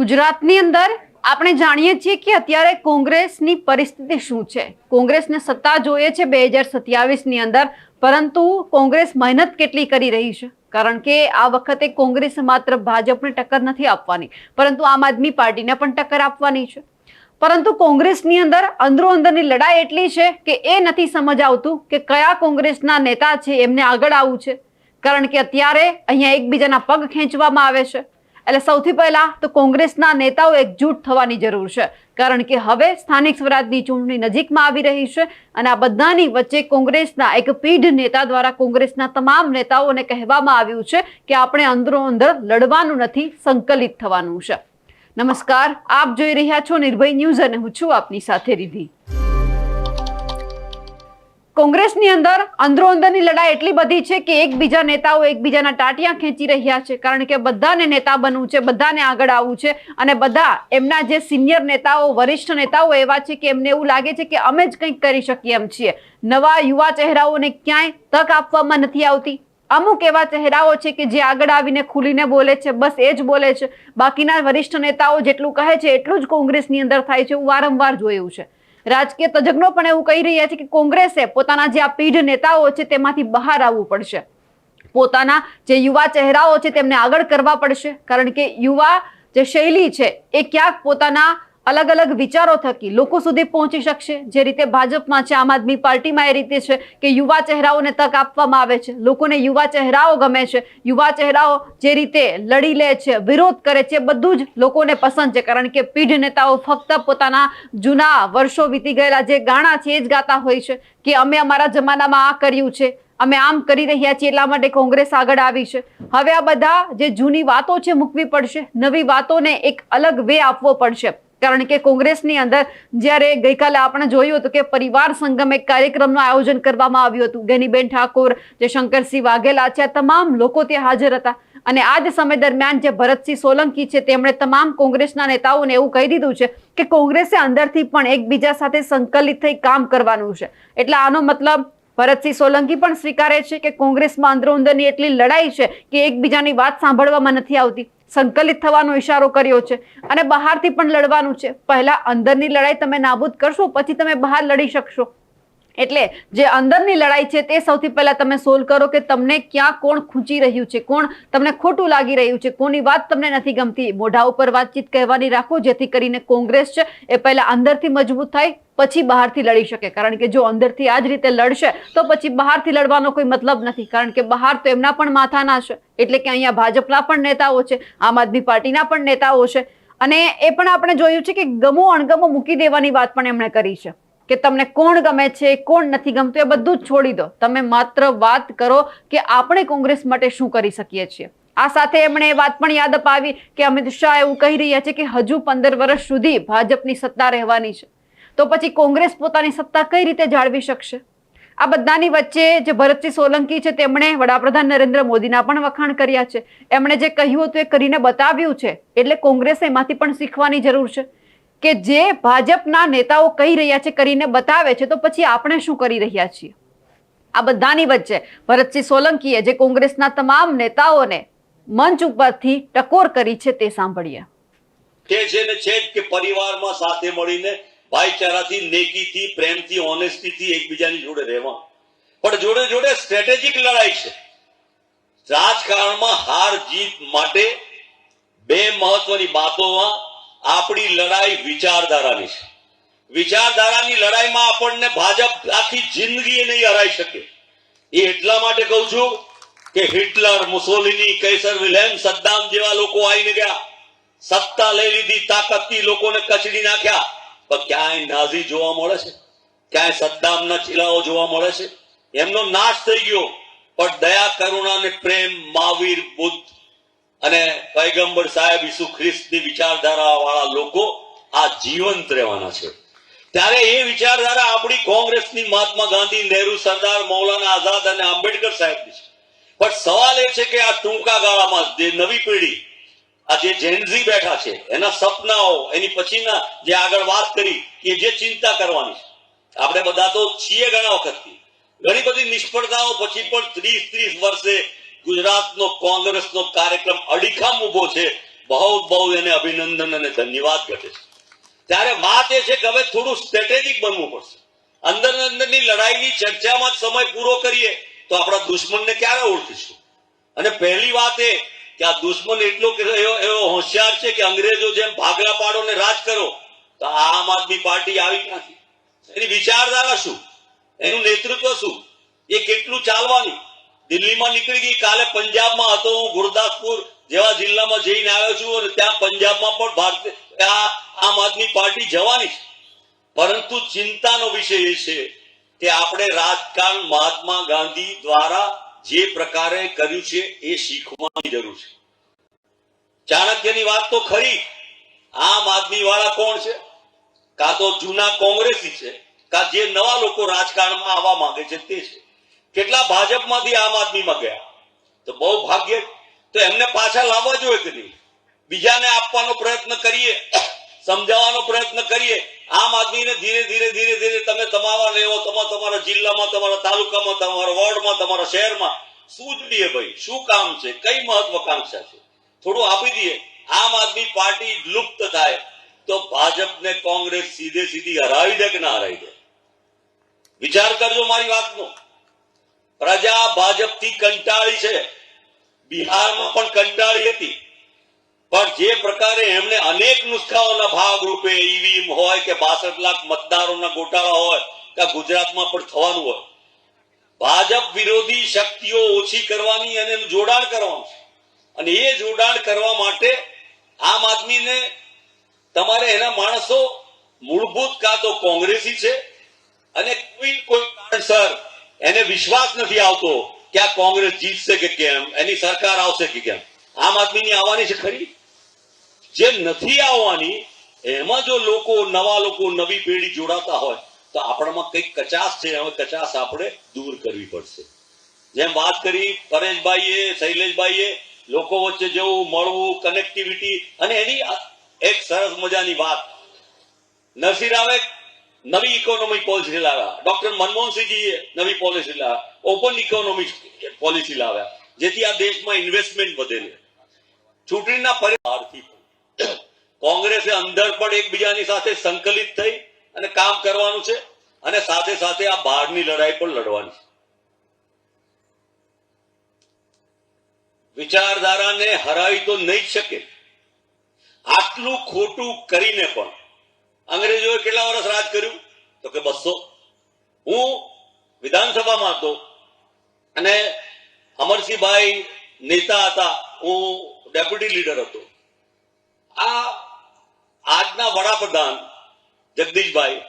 ગુજરાતની અંદર આપણે જાણીએ છીએ કે અત્યારે કોંગ્રેસની પરિસ્થિતિ શું છે? કોંગ્રેસને સત્તા જોઈએ છે બે હજાર સત્યાવીસની અંદર, પરંતુ કોંગ્રેસ મહેનત કેટલી કરી રહી છે? કારણ કે આ વખતે કોંગ્રેસ માત્ર ભાજપને ટક્કર નથી આપવાની, પરંતુ આમ આદમી પાર્ટીને પણ ટક્કર આપવાની છે. પરંતુ કોંગ્રેસની અંદર અંદરો અંદરની લડાઈ એટલી છે કે એ નથી સમજ આવતું કે કયા કોંગ્રેસના નેતા છે, એમને આગળ આવવું છે. કારણ કે અત્યારે અહીંયા એકબીજાના પગ ખેંચવામાં આવે છે. એટલે સૌથી પહેલા તો કોંગ્રેસના નેતાઓ એકજૂટ થવાની જરૂર છે. કારણ કે હવે સ્થાનિક સ્વરાજની ચૂંટણી નજીકમાં આવી રહી છે અને આ બધાની વચ્ચે કોંગ્રેસના એક પીઢ નેતા દ્વારા કોંગ્રેસના તમામ નેતાઓને કહેવામાં આવ્યું છે કે આપણે અંદરો અંદર લડવાનું નથી, સંકલિત થવાનું છે. નમસ્કાર, આપ જોઈ રહ્યા છો નિર્ભય ન્યૂઝ અને હું છું આપની સાથે રિધિ કોંગ્રેસની અંદર અંદરો અંદરની લડાઈ એટલી બધી છે કે એકબીજા નેતાઓ એકબીજાના ટાટિયા ખેંચી રહ્યા છે. કારણ કે બધાને નેતા બનવું છે, બધાને આગળ આવવું છે અને બધા એમના જે સિનિયર નેતાઓ, વરિષ્ઠ નેતાઓ એવા છે કે એમને એવું લાગે છે કે અમે જ કંઈક કરી શકીએ એમ છીએ. નવા યુવા ચહેરાઓને ક્યાંય તક આપવામાં નથી આવતી. અમુક એવા ચહેરાઓ છે કે જે આગળ આવીને ખુલીને બોલે છે, બસ એ જ બોલે છે. બાકીના વરિષ્ઠ નેતાઓ જેટલું કહે છે, એટલું જ કોંગ્રેસની અંદર થાય છે. એવું વારંવાર જોયું છે. રાજકીય તજજ્ઞો પણ એવું કહી રહ્યા છે કે કોંગ્રેસે પોતાના જે આ પીઢ નેતાઓ છે તેમાંથી બહાર આવવું પડશે. પોતાના જે યુવા ચહેરાઓ છે તેમને આગળ કરવા પડશે. કારણ કે યુવા જે શૈલી છે એ ક્યાંક પોતાના અલગ અલગ વિચારો થકી લોકો સુધી પહોંચી શકશે. જે રીતે ભાજપમાં છે, આમ આદમી પાર્ટીમાં એ રીતે છે કે યુવા ચહેરાઓને તક આપવામાં આવે છે. લોકોને યુવા ચહેરાઓ ગમે છે. યુવા ચહેરાઓ જે રીતે લડી લે છે, વિરોધ કરે છે બધું જ લોકોને પસંદ છે. કારણ કે પીઢ નેતાઓ ફક્ત પોતાના જૂના વર્ષો વીતી ગયેલા જે ગાણા છે, એ જ ગાતા હોય છે કે અમે અમારા જમાનામાં આ કર્યું છે, અમે આમ કરી રહ્યા છીએ એટલા માટે કોંગ્રેસ આગળ આવી છે. હવે આ બધા જે જૂની વાતો છે, મૂકવી પડશે. નવી વાતોને એક અલગ વે આપવો પડશે. કારણ કે કોંગ્રેસની અંદર જ્યારે ગઈકાલે આપણે જોયું હતું કે પરિવાર સંગમ એક કાર્યક્રમનું આયોજન કરવામાં આવ્યું હતું. ગેનીબેન ઠાકોર, જે શંકરસિંહ વાઘેલા છે તમામ લોકો ત્યાં હાજર હતા. અને આ જ સમય દરમિયાન જે ભરતસિંહ સોલંકી છે, તેમણે તમામ કોંગ્રેસના નેતાઓને એવું કહી દીધું છે કે કોંગ્રેસે અંદરથી પણ એકબીજા સાથે સંકલિત થઈ કામ કરવાનું છે. એટલે આનો મતલબ ભરતસિંહ સોલંકી પણ સ્વીકારે છે કે કોંગ્રેસમાં અંદરો અંદરની એટલી લડાઈ છે કે એકબીજાની વાત સાંભળવામાં નથી આવતી. સંકલિત થવાનો ઇશારો કર્યો છે અને બહારથી પણ લડવાનું છે. પહેલા અંદરની લડાઈ તમે નાબૂદ કરશો, પછી તમે બહાર લડી શકશો. એટલે જે અંદરની લડાઈ છે તે સૌથી પહેલા તમે સોલ્વ કરો કે તમને ક્યાં કોણ ખૂંચી રહ્યું છે, કોણ તમને ખોટું લાગી રહ્યું છે, કોની વાત તમને નથી ગમતી. મોઢા ઉપર વાતચીત કહેવાની રાખો, જેથી કરીને કોંગ્રેસ છે એ પહેલા અંદરથી મજબૂત થાય, પછી બહારથી લડી શકે. કારણ કે જો અંદરથી આ જ રીતે લડશે, તો પછી બહારથી લડવાનો કોઈ મતલબ નથી. કારણ કે બહાર તો એમના પણ માથાના છે. એટલે કે અહીંયા ભાજપના પણ નેતાઓ છે, આમ આદમી પાર્ટીના પણ નેતાઓ છે. અને એ પણ આપણે જોયું છે કે ગમો અણગમો મૂકી દેવાની વાત પણ એમણે કરી છે. કે તમને કોણ ગમે છે, કોણ નથી ગમતું, એ બધું જ છોડી દો. તમે માત્ર વાત કરો કે આપણે કોંગ્રેસ માટે શું કરી શકીએ છીએ. આ સાથે એમણે એ વાત પણ યાદ અપાવી કે અમિત શાહ એવું કહી રહ્યા છે કે હજુ પંદર વર્ષ સુધી ભાજપની સત્તા રહેવાની છે. તો પછી કોંગ્રેસ પોતાની સત્તા કઈ રીતે જાળવી શકશે? આ બધાની વચ્ચે જે ભરતસિંહ સોલંકી છે, તેમણે વડાપ્રધાન નરેન્દ્ર મોદીના પણ વખાણ કર્યા છે. એમણે જે કહ્યું હતું એ કરીને બતાવ્યું છે. એટલે કોંગ્રેસે એમાંથી પણ શીખવાની જરૂર છે. કે જે ભાજપના નેતાઓ કહી રહ્યા છે, કરીને બતાવે છે, તો પછી આપણે શું કરી રહ્યા છીએ? આ બધાની વચ્ચે ભરતસિંહ સોલંકીએ જે કોંગ્રેસના તમામ નેતાઓને મંચ ઉપરથી ટકોર કરી છે તે સાંભળીએ. કે છે ને છે કે પરિવારમાં સાથે મળીને ભાઈચારાથી, નેકીથી, પ્રેમથી, ઓનેસ્ટીથી એકબીજાની જોડે રહેવા. પણ જોડે જોડે સ્ટ્રેટેજિક લડાઈ છે. રાજકારણમાં હાર જીત માટે બે મહત્વની બાતોમાં આપણી લડાઈ વિચારધારાની છે. વિચારધારાની લડાઈમાં આપણને ભાજપ આખી જિંદગી નહીં હરાઈ શકે. એ એટલા માટે કહું છું કે હિટલર, મુસોલિની, કૈસર વિલેમ સદ્દામ જેવા લોકો આવીને ગયા. સત્તા લઈ લીધી, તાકતથી લોકોને કચડી નાખ્યા. પણ ક્યાંય નાઝી જોવા મળે છે? ક્યાંય સદ્દામના ચીલાઓ જોવા મળે છે? એમનો નાશ થઈ ગયો. પણ દયા કરુણા ને પ્રેમ, મહાવીર, બુદ્ધ અને પૈગંબર સાહેબ ઈસુ ખ્રિસ્તની વિચારધારા વાળા લોકો આ જીવંત રહેવાના છે. ત્યારે એ વિચારધારા આપણી કોંગ્રેસની મહાત્મા ગાંધી, નહેરુ, સરદાર, મૌલાના આઝાદ અને આંબેડકર સાહેબની છે. પણ સવાલ એ છે કે આ ટૂંકા ગાળામાં જે નવી પેઢી, આ જે જેનઝી બેઠા છે, એના સપનાઓ, એની પછીના જે આગળ વાત કરી કે જે ચિંતા કરવાની છે. આપણે બધા તો છીએ ઘણા વખતથી. ઘણી બધી નિષ્ફળતાઓ પછી પણ ત્રીસ ત્રીસ વર્ષે ગુજરાતનો કોંગ્રેસનો કાર્યક્રમ અડીખમ ઊભો છે. બહુ બહુ એને અભિનંદન અને ધન્યવાદ ઘટે છે. ત્યારે વાત એ છે કે હવે થોડું સ્ટ્રેટેજિક બનવું પડશે. અંદર અંદરની લડાઈની ચર્ચામાં સમય પૂરો કરીએ તો આપણા દુશ્મનને ક્યારે ઓળખીશું? અને પહેલી વાત એ કે આ દુશ્મન એટલો એવો હોશિયાર છે કે અંગ્રેજો જેમ ભાગલા પાડો ને રાજ કરો, તો આમ આદમી પાર્ટી આવી ક્યાંથી? એની વિચારધારા શું? એનું નેતૃત્વ શું? એ કેટલું ચાલવાની? દિલ્હીમાં નીકળી ગઈ. કાલે પંજાબમાં હતો હું ગુરદાસપુર જેવા જિલ્લામાં જઈને આવ્યો છું અને ત્યાં પંજાબમાં પણ ભારતીય આમ આદમી પાર્ટી જવાની છે. પરંતુ ચિંતાનો વિષય એ છે કે આપણે રાજકારણ મહાત્મા ગાંધી દ્વારા જે પ્રકારે કર્યું છે એ શીખવાની જરૂર છે. ચાણક્યની વાત તો ખરી. આમ આદમી વાળા કોણ છે? કાં તો જૂના કોંગ્રેસી છે, કાં જે નવા લોકો રાજકારણમાં આવવા માંગે છે તે છે. કેટલા ભાજપમાંથી આમ આદમીમાં ગયા? તો બહુ ભાગ્ય તો એમને પાછા લાવવા જોઈએ કે નહીં? બીજાને આપવાનો પ્રયત્ન કરીએ, સમજાવવાનો પ્રયત્ન કરીએ. આમ આદમીને ધીરે ધીરે ધીરે ધીરે તમે તમારા લેવો તમે, તમારા જિલ્લામાં, તમારા તાલુકામાં, તમારા વોર્ડમાં, તમારા શહેરમાં શું જોઈએ ભાઈ? શું કામ છે? કઈ મહત્વકાંક્ષા છે? થોડું આપી દઈએ. આમ આદમી પાર્ટી લુપ્ત થાય તો ભાજપને કોંગ્રેસ સીધે સીધી હરાવી દે કે ના હરાવી દે? વિચાર કરજો મારી વાતનો. પ્રજા ભાજપથી કંટાળી છે. બિહારમાં પણ કંટાળી હતી. પણ જે પ્રકારે એમને અનેક નુસ્ખાઓના ભાગ રૂપે ઈવીએમ હોય કે બાસઠ લાખ મતદારોના ગોટાળા હોય કે ગુજરાતમાં પણ થવાનું હોય. ભાજપ વિરોધી શક્તિઓ ઓછી કરવાની અને એનું જોડાણ કરવાનું અને એ જોડાણ કરવા માટે આમ આદમીને તમારે એના માણસો મૂળભૂત કાં તો કોંગ્રેસી છે અને કોઈ કોઈ કારણસર એને વિશ્વાસ નથી આવતો કે આ કોંગ્રેસ જીતશે કે કેમ, એની સરકાર આવશે કે કેમ. આમ આદમીની આવવાની છે ખરી? જે નથી આવવાની, એમાં જો લોકો, નવા લોકો, નવી પેઢી જોડાતા હોય, તો આપણામાં કંઈક કચાશ છે, હવે કચાશ આપણે દૂર કરવી પડશે. જેમ વાત કરી પરેશભાઈએ, શૈલેષભાઈએ, લોકો વચ્ચે જવું મળવું કનેક્ટિવિટી અને એની એક સરસ મજાની વાત. નરસિંહ રાવે નવી ઇકોનોમિક પોલિસી લાવ્યા. ડોક્ટર મનમોહનસિંહજીએ નવી પોલિસી લાવ્યા. ઓપન ઇકોનોમિક પોલિસી લાવ્યા. જેથી આ દેશમાં ઇન્વેસ્ટમેન્ટ વધે ચૂંટણીના પરિવારથી કોંગ્રેસે અંદર પણ એકબીજાની સાથે સંકલિત થઈ અને કામ કરવાનું છે અને સાથે સાથે આ બહારની લડાઈ પણ લડવાની છે. વિચારધારાને હરાવી તો નહીં શકે. આટલું ખોટું કરીને પણ અંગ્રેજોએ કેટલા વર્ષ રાજ કર્યું? તો કે બસો. હું વિધાનસભામાં હતો અને અમરસિંહભાઈ નેતા હતા, હું ડેપ્યુટી લીડર હતો. આ આજના વડાપ્રધાન જગદીશભાઈ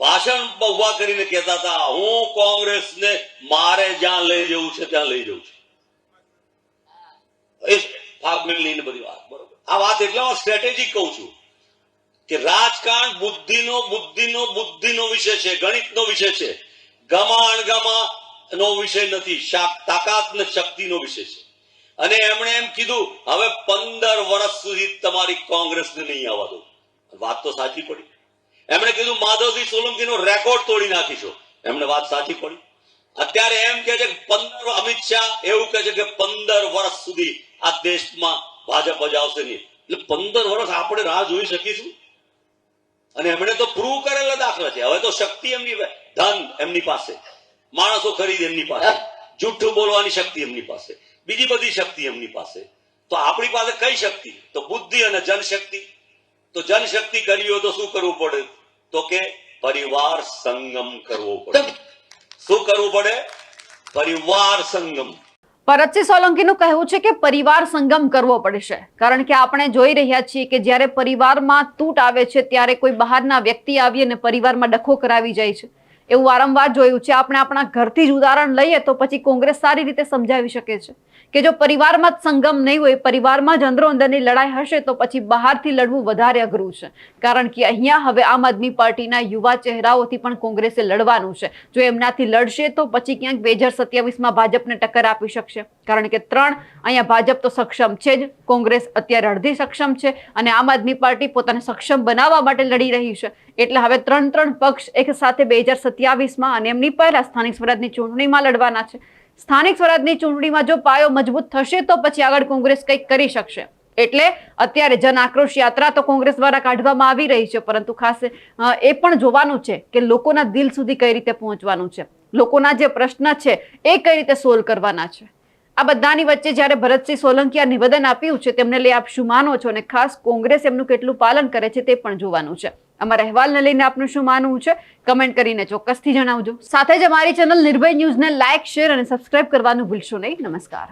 ભાષણ ઊભા કરીને કહેતા હતા, હું કોંગ્રેસને મારે જ્યાં લઈ જવું છે, ત્યાં લઈ જવું છું. એ ને બધી વાત, બરોબર. આ વાત એટલા સ્ટ્રેટેજિક કહું છું. કે રાજકારણ બુદ્ધિનો બુદ્ધિનો બુદ્ધિનો વિષય છે, ગણિતનો વિષય છે. ગમાણ ગમા નો વિષય નથી તાકાત ને શક્તિનો વિષય છે. અને એમણે એમ કીધું, હવે પંદર વર્ષ સુધી તમારી કોંગ્રેસને નહીં આવવા દો વાત તો સાચી પડી. એમણે કીધું માધવસિંહ સોલંકીનો રેકોર્ડ તોડી નાખીશું. એમણે વાત સાચી પડી. અત્યારે એમ કે છે કે પંદર, અમિત શાહ એવું કે છે કે પંદર વર્ષ સુધી આ દેશમાં ભાજપ જ આવશે નહીં. એટલે પંદર વર્ષ આપણે રાહ જોઈ શકીશું? અને એમણે તો પ્રૂવ કરેલા દાખલા છે હવે તો શક્તિ એમની ધન એમની પાસે. માણસો ખરીદ એમની પાસે. જૂઠું બોલવાની શક્તિ એમની પાસે. બીજી બધી શક્તિ એમની પાસે. તો આપણી પાસે કઈ શક્તિ? તો બુદ્ધિ અને જનશક્તિ. તો જનશક્તિ કરવી હોય તો શું કરવું પડે? તો કે પરિવાર સંગમ કરવો પડે. શું કરવું પડે? પરિવાર સંગમ. ભરતસિંહ સોલંકીનું કહેવું છે કે પરિવાર સંગમ કરવો પડશે. કારણ કે આપણે જોઈ રહ્યા છીએ કે જ્યારે પરિવારમાં તૂટ આવે છે, ત્યારે કોઈ બહારના વ્યક્તિ આવી અને પરિવારમાં ડખો કરાવી જાય છે. એવું વારંવાર જોયું છે. આપણે આપણા ઘરથી જ ઉદાહરણ લઈએ તો પછી કોંગ્રેસ સારી રીતે સમજાવી શકે છે. કે જો પરિવારમાં જ સંગમ નહીં હોય, પરિવારમાં જ અંદરો અંદરની લડાઈ હશે, તો પછી બહારથી લડવું વધારે અઘરું છે. કારણ કે અહીંયા હવે આમ આદમી પાર્ટીના યુવા ચહેરાઓથી પણ કોંગ્રેસે લડવાનું છે. જો એમનાથી લડશે, તો પછી ક્યાંક બે હજાર સત્યાવીસમાં ભાજપને ટક્કર આપી શકશે. કારણ કે ત્રણ, અહીંયા ભાજપ તો સક્ષમ છે જ. કોંગ્રેસ અત્યારે અડધી સક્ષમ છે અને આમ આદમી પાર્ટી પોતાને સક્ષમ બનાવવા માટે લડી રહી છે. એટલે હવે ત્રણ ત્રણ પક્ષ એક સાથે બે હજાર સત્યાવીસમાં અને એમની પહેલા સ્થાનિક સ્વરાજની ચૂંટણીમાં લડવાના છે. સ્થાનિક સ્વરાજની ચૂંટણીમાં જો પાયો મજબૂત થશે તો પછી આગળ કોંગ્રેસ કંઈક કરી શકશે. એટલે અત્યારે જન આક્રોશ યાત્રા તો કોંગ્રેસ દ્વારા કાઢવામાં આવી રહી છે, પરંતુ ખાસ એ પણ જોવાનું છે કે લોકોના દિલ સુધી કઈ રીતે પહોંચવાનું છે. લોકોના જે પ્રશ્ન છે એ કઈ રીતે સોલ્વ કરવાના છે. આ બધાની વચ્ચે જ્યારે ભરતસિંહ સોલંકીએ નિવેદન આપ્યું છે, તેમને લઈ આપ શું માનો છો? અને ખાસ કોંગ્રેસ એમનું કેટલું પાલન કરે છે તે પણ જોવાનું છે. અમારા અહેવાલને લઈને આપનું શું માનવું છે? કમેન્ટ કરીને ચોક્કસથી જણાવજો. સાથે જ અમારી ચેનલ નિર્ભય ન્યૂઝને લાઇક, શેર અને સબસ્ક્રાઇબ કરવાનું ભૂલશો નહીં. નમસ્કાર.